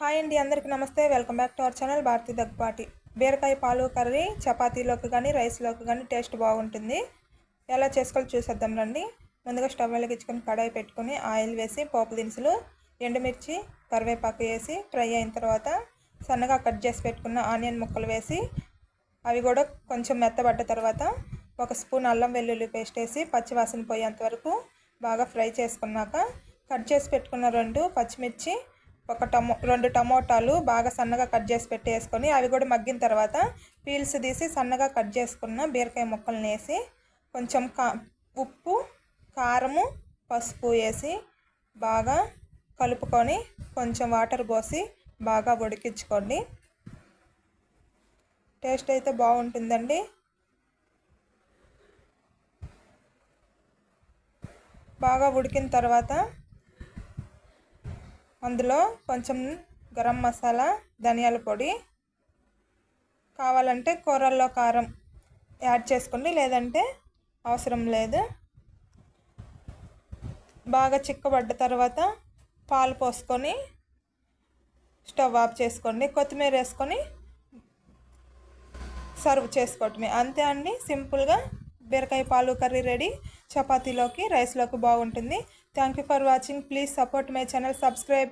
Hi అండి అందరికీ నమస్తే. Welcome back to our channel Bharathi Daggapati బీరకాయ పాలు కర్రీ చపాతీలోకి కానీ రైస్లోకి కానీ టేస్ట్ బాగుంటుంది. ఎలా చేసుకోవాలో చూసేద్దాం రండి. ముందుగా స్టవ్ వెలిగించుకొని కడాయి పెట్టుకొని ఆయిల్ వేసి పోపు దినుసులు ఎండుమిర్చి కరివేపాకు వేసి ఫ్రై అయిన తర్వాత సన్నగా కట్ చేసి పెట్టుకున్న ఆనియన్ ముక్కలు వేసి అవి కూడా కొంచెం మెత్తబడ్డ తర్వాత ఒక స్పూన్ అల్లం వెల్లుల్లి పేస్ట్ వేసి పచ్చివాసన పోయేంత వరకు బాగా ఫ్రై చేసుకున్నాక కట్ చేసి పెట్టుకున్న రెండు పచ్చిమిర్చి ఒక టమో రెండు టమోటాలు బాగా సన్నగా కట్ చేసి పెట్టేసుకొని అవి కూడా మగ్గిన తర్వాత పీల్స్ తీసి సన్నగా కట్ చేసుకున్న బీరకాయ ముక్కలను వేసి కొంచెం కా ఉప్పు కారము పసుపు వేసి బాగా కలుపుకొని కొంచెం వాటర్ పోసి బాగా ఉడికించుకోండి. టేస్ట్ అయితే బాగుంటుందండి. బాగా ఉడికిన తర్వాత అందులో కొంచెం గరం మసాలా ధనియాల పొడి కావాలంటే కూరల్లో కారం యాడ్ చేసుకోండి. లేదంటే అవసరం లేదు. బాగా చిక్కబడ్డ తర్వాత పాలు పోసుకొని స్టవ్ ఆఫ్ చేసుకోండి. కొత్తిమీర వేసుకొని సర్వ్ చేసుకోవటమే. అంతే అండి. సింపుల్గా బీరకాయ పాలు కర్రీ రెడీ. చపాతీలోకి రైస్లోకి బాగుంటుంది. Thank you for watching please support my channel subscribe